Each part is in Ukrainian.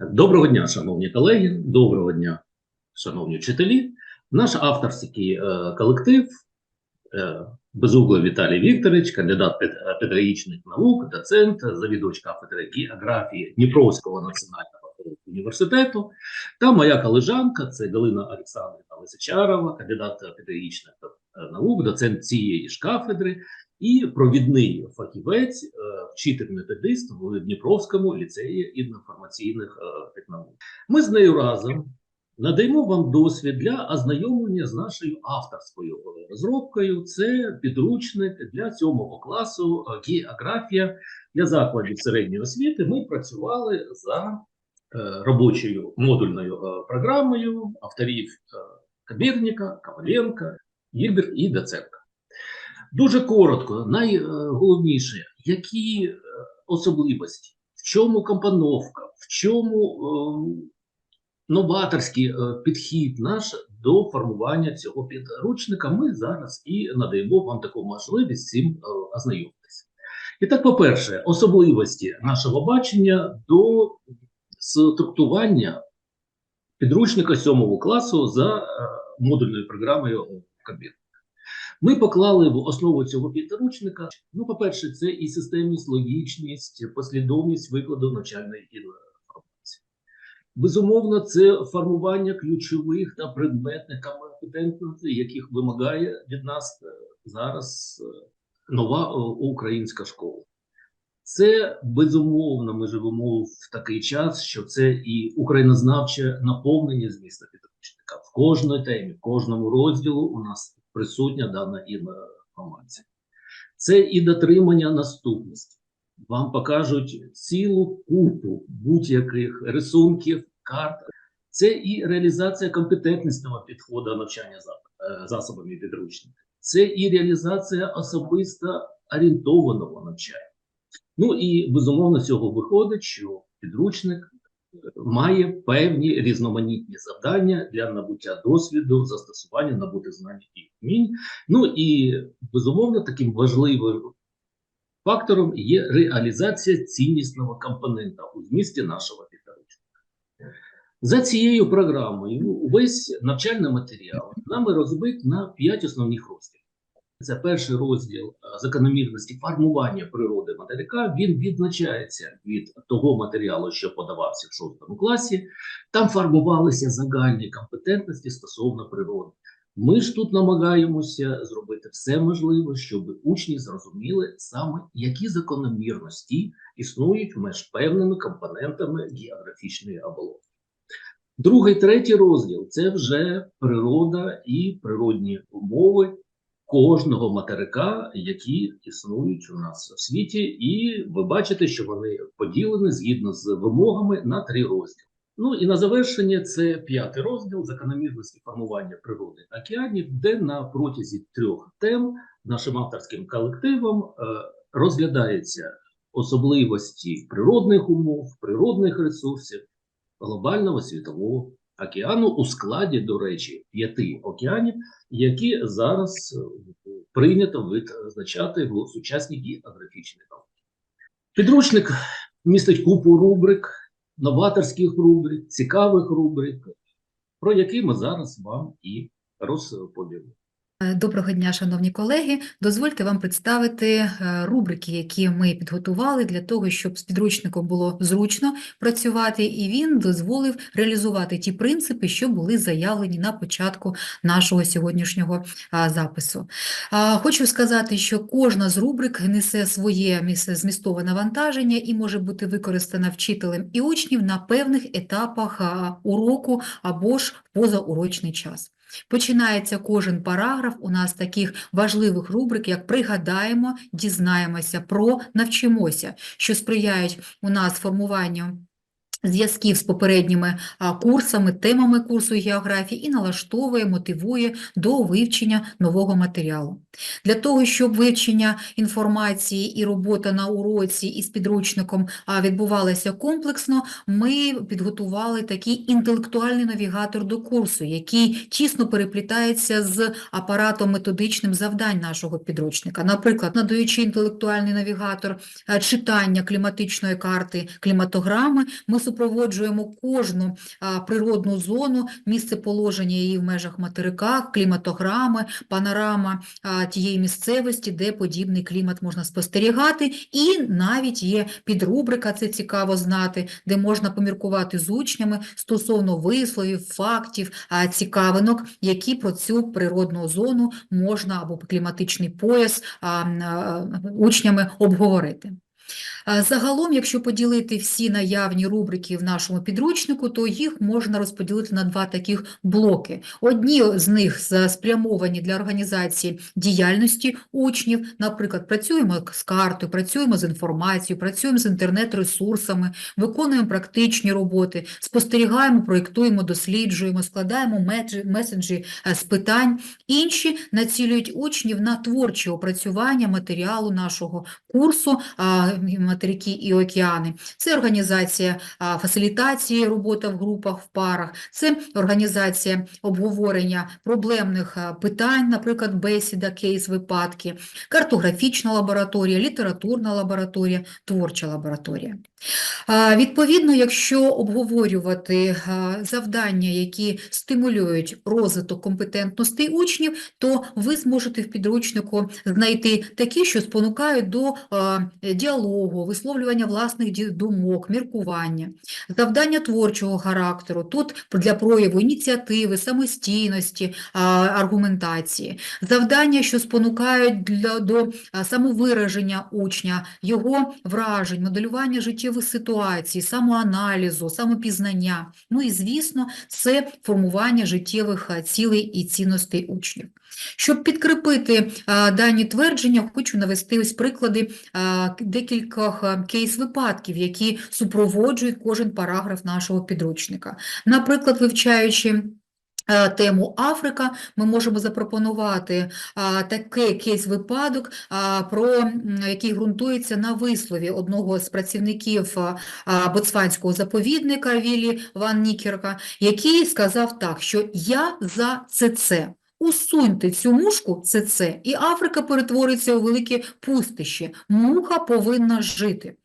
Доброго дня, шановні колеги, доброго дня, шановні вчителі. Наш авторський е, колектив е, Безуглий Віталій Вікторович, кандидат педагогічних наук, доцент, завідувач кафедри географії Дніпровського національного університету, та моя колежанка це Галина Олександрівна Лисичарова, кандидат педагогічних е, наук, доцент цієї ж кафедри і провідний фахівець, е, вчитель методист в Дніпровському ліцеї інформаційних е, технологій. Ми з нею разом надаємо вам досвід для ознайомлення з нашою авторською е, розробкою. Це підручник для сьомого класу географія для закладів середньої освіти. Ми працювали за робочою модульною програмою авторів Кабірніка, Коваленка, Гільберт і Даценка. Дуже коротко, найголовніше, які е, особливості, в чому компоновка, в чому е, новаторський е, підхід наш до формування цього підручника, ми зараз і надаємо вам таку можливість цим е, ознайомитися. І так, по-перше, особливості нашого бачення до структування підручника сьомого класу за модульною програмою Кабір. Ми поклали в основу цього підручника. Ну, по-перше, це і системність, логічність, послідовність викладу навчальної інформації. Безумовно, це формування ключових та предметних компетентностей, яких вимагає від нас е, зараз е, нова е, українська школа. Це безумовно, ми живемо в такий час, що це і українознавче наповнення змісту підручника. В кожній темі, в кожному розділу у нас присутня дана інформація. Це і дотримання наступності. Вам покажуть цілу купу будь-яких рисунків, карт. Це і реалізація компетентностного підходу навчання е, засобами підручника. Це і реалізація особисто орієнтованого навчання. Ну і безумовно з цього виходить, що підручник має певні різноманітні завдання для набуття досвіду, застосування набутих знань і вмінь. Ну і безумовно таким важливим фактором є реалізація ціннісного компонента у змісті нашого підручника. За цією програмою увесь навчальний матеріал нами розбит на п'ять основних розділів. Це перший розділ е, закономірності формування природи материка. Він відзначається від того матеріалу, що подавався в шостому класі. Там формувалися загальні компетентності стосовно природи. Ми ж тут намагаємося зробити все можливе, щоб учні зрозуміли саме, які закономірності існують між певними компонентами географічної оболонки. Другий, третій розділ це вже природа і природні умови кожного материка, які існують у нас у світі, і ви бачите, що вони поділені згідно з вимогами на три розділи. Ну і на завершення це п'ятий розділ закономірності формування природи океанів, де на протязі трьох тем нашим авторським колективом е, розглядається особливості природних умов, природних ресурсів, глобального світового океану у складі, до речі, п'яти океанів, які зараз е, прийнято визначати в сучасній географічній науці. Підручник містить купу рубрик, новаторських рубрик, цікавих рубрик, про які ми зараз вам і розповімо. Е, Доброго дня, шановні колеги. Дозвольте вам представити е, рубрики, які ми підготували для того, щоб з підручником було зручно працювати, і він дозволив реалізувати ті принципи, що були заявлені на початку нашого сьогоднішнього запису. Хочу сказати, що кожна з рубрик несе своє змістове навантаження і може бути використана вчителем і учнів на певних етапах уроку або ж позаурочний час. Починається кожен параграф у нас таких важливих рубрик, як пригадаємо, дізнаємося про, навчимося, що сприяють у нас формуванню зв'язків з попередніми курсами, темами курсу географії і налаштовує, мотивує до вивчення нового матеріалу. Для того, щоб вивчення інформації і робота на уроці із підручником відбувалася комплексно, ми підготували такий інтелектуальний навігатор до курсу, який тісно переплітається з апаратом методичним завдань нашого підручника. Наприклад, надаючи інтелектуальний навігатор читання кліматичної карти кліматограми, ми супроводжуємо кожну природну зону, місце положення її в межах материка, кліматограми, панорама тієї місцевості, де подібний клімат можна спостерігати, і навіть є підрубрика, це цікаво знати, де можна поміркувати з учнями стосовно висловів, фактів, цікавинок, які про цю природну зону можна або кліматичний пояс учнями обговорити. Загалом, якщо поділити всі наявні рубрики в нашому підручнику, то їх можна розподілити на два таких блоки. Одні з них спрямовані для організації діяльності учнів, наприклад, працюємо з картою, працюємо з інформацією, працюємо з інтернет-ресурсами, виконуємо практичні роботи, спостерігаємо, проєктуємо, досліджуємо, складаємо меседжі е, з питань. Інші націлюють учнів на творче опрацювання матеріалу нашого курсу «Материки і океани». Це організація фасилітації, робота в групах, в парах, це організація обговорення проблемних питань, наприклад, бесіда, кейс-випадки, картографічна лабораторія, літературна лабораторія, творча лабораторія. Відповідно, якщо обговорювати завдання, які стимулюють розвиток компетентностей учнів, то ви зможете в підручнику знайти такі, що спонукають до а, діалогу, висловлювання власних думок, міркування. Завдання творчого характеру, тут для прояву ініціативи, самостійності, аргументації. Завдання, що спонукають для, до самовираження учня, його вражень, моделювання життєвих ситуацій, самоаналізу, самопізнання. Ну і, звісно, це формування життєвих цілей і цінностей учнів. Щоб підкріпити дані твердження, хочу навести ось приклади а, декількох кейс-випадків, які супроводжують кожен параграф нашого підручника. Наприклад, вивчаючи е, тему Африка, ми можемо запропонувати а, такий кейс-випадок, а, про, який ґрунтується на вислові одного з працівників а, заповідника Віллі Ван Нікерка, який сказав так, що «я за ЦЦ». Усуньте цю мушку це це, і Африка перетвориться у велике пустище. Муха повинна жити.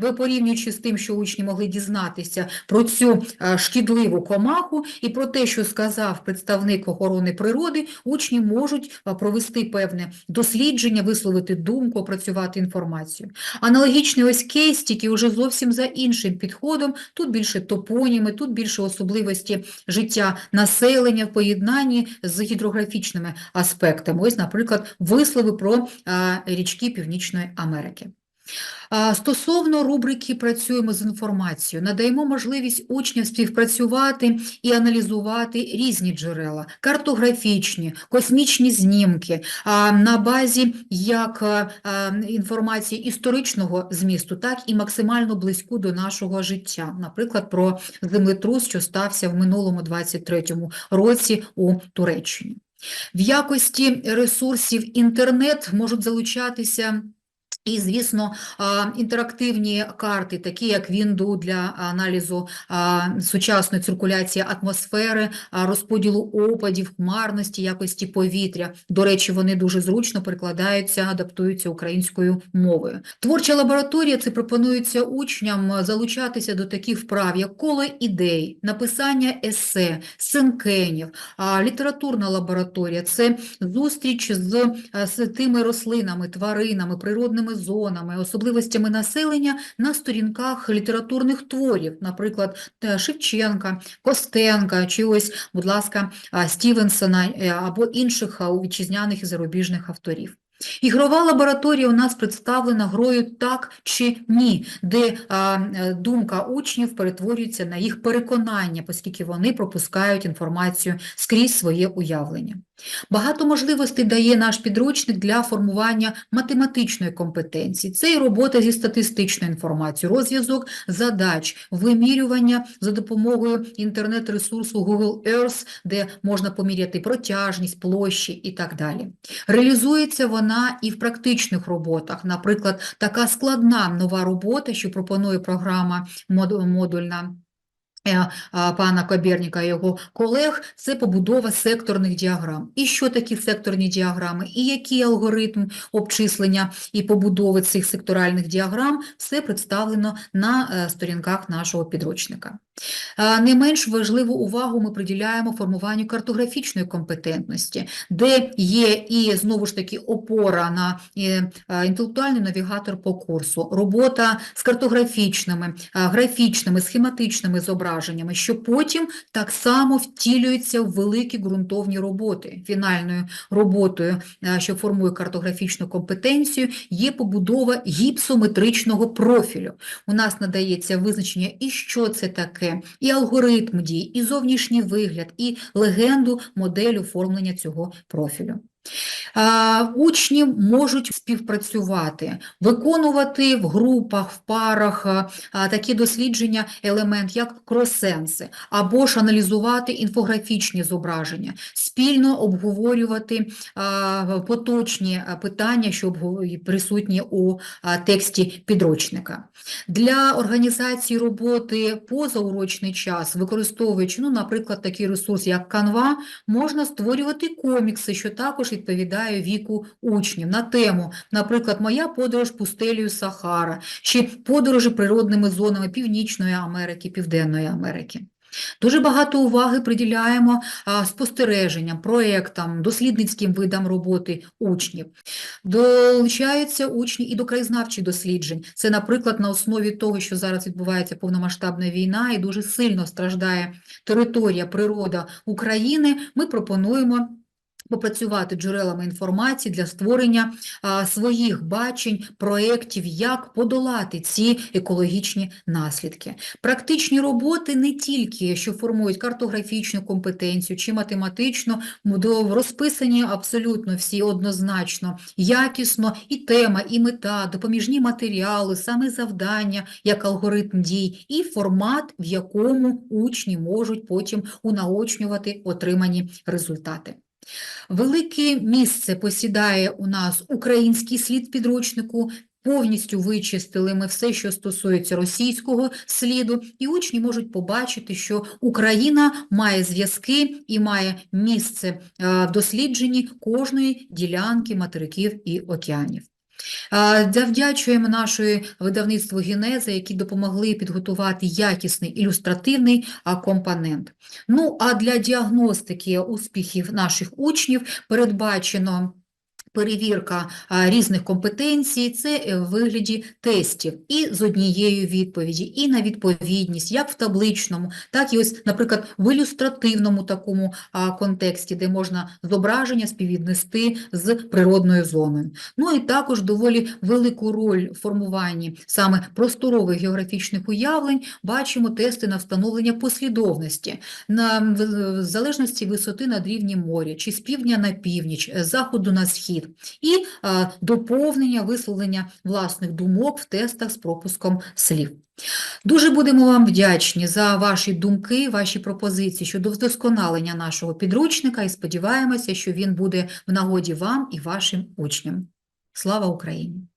Ви порівнюючи з тим, що учні могли дізнатися про цю е, шкідливу комаху і про те, що сказав представник охорони природи, учні можуть е, провести певне дослідження, висловити думку, опрацювати інформацію. Аналогічний ось кейс, тільки вже зовсім за іншим підходом. Тут більше топоніми, тут більше особливості життя населення в поєднанні з гідрографічними аспектами. Ось, наприклад, вислови про е, річки Північної Америки. Стосовно рубрики «Працюємо з інформацією», надаємо можливість учням співпрацювати і аналізувати різні джерела, картографічні, космічні знімки, на базі як інформації історичного змісту, так і максимально близьку до нашого життя. Наприклад, про землетрус, що стався в минулому 23-му році у Туреччині. В якості ресурсів інтернет можуть залучатися і, звісно, інтерактивні карти, такі як Windows для аналізу сучасної циркуляції атмосфери, розподілу опадів, хмарності, якості повітря. До речі, вони дуже зручно перекладаються, адаптуються українською мовою. Творча лабораторія – це пропонується учням залучатися до таких вправ, як коло ідей, написання есе, синкенів, літературна лабораторія – це зустріч з, з тими рослинами, тваринами, природними зонами, особливостями населення на сторінках літературних творів, наприклад, Шевченка, Костенка, чи ось, будь ласка, Стівенсона е, або інших вітчизняних і зарубіжних авторів. Ігрова лабораторія у нас представлена грою «Так чи ні», де а, е, думка учнів перетворюється на їх переконання, оскільки вони пропускають інформацію скрізь своє уявлення. Багато можливостей дає наш підручник для формування математичної компетенції. Це і робота зі статистичною інформацією, розв'язок задач, вимірювання за допомогою інтернет-ресурсу Google Earth, де можна поміряти протяжність, площі і так далі. Реалізується вона і в практичних роботах. Наприклад, така складна нова робота, що пропонує програма модульна пана Кобєрніка і його колег, це побудова секторних діаграм. І що такі секторні діаграми, і який алгоритм обчислення і побудови цих секторальних діаграм, все представлено на е, сторінках нашого підручника. Не менш важливу увагу ми приділяємо формуванню картографічної компетентності, де є і знову ж таки опора на е, інтелектуальний навігатор по курсу, робота з картографічними, графічними, схематичними зображеннями, що потім так само втілюються в великі ґрунтовні роботи. Фінальною роботою, що формує картографічну компетенцію, є побудова гіпсометричного профілю. У нас надається визначення, і що це таке, і алгоритм дій, і зовнішній вигляд, і легенду модель оформлення цього профілю. Учні можуть співпрацювати, виконувати в групах, в парах а, такі дослідження, елемент як кросенси, або ж аналізувати інфографічні зображення, спільно обговорювати поточні питання, що присутні у тексті підручника. Для організації роботи позаурочний час, використовуючи, ну, наприклад, такий ресурс, як Canva, можна створювати комікси, що також відповідає віку учнів на тему, наприклад, «Моя подорож пустелею Сахара» чи «Подорожі природними зонами Північної Америки, Південної Америки». Дуже багато уваги приділяємо спостереженням, проєктам, дослідницьким видам роботи учнів. Долучаються учні і до краєзнавчих досліджень. Це, наприклад, на основі того, що зараз відбувається повномасштабна війна і дуже сильно страждає територія, природа України, ми пропонуємо попрацювати джерелами інформації для створення а, своїх бачень, проєктів, як подолати ці екологічні наслідки. Практичні роботи не тільки, що формують картографічну компетенцію чи математичну, розписані абсолютно всі однозначно, якісно, і тема, і мета, допоміжні матеріали, саме завдання, як алгоритм дій, і формат, в якому учні можуть потім унаочнювати отримані результати. Велике місце посідає у нас український слід підручнику. Повністю вичистили ми все, що стосується російського сліду, і учні можуть побачити, що Україна має зв'язки і має місце е, в дослідженні кожної ділянки материків і океанів. Е, Завдячуємо нашої видавництву Генеза, які допомогли підготувати якісний ілюстративний компонент. Ну, а для діагностики успіхів наших учнів передбачено перевірка різних компетенцій, це е, в вигляді тестів і з однією відповіді, і на відповідність, як в табличному, так і ось, наприклад, в ілюстративному такому контексті, де можна зображення співвіднести з природною зоною. Ну і також доволі велику роль в формуванні саме просторових географічних уявлень бачимо тести на встановлення послідовності на в- залежності висоти над рівнем моря, чи з півдня на північ, з заходу на схід, і а, доповнення, висловлення власних думок в тестах з пропуском слів. Дуже будемо вам вдячні за ваші думки, ваші пропозиції щодо вдосконалення нашого підручника і сподіваємося, що він буде в нагоді вам і вашим учням. Слава Україні!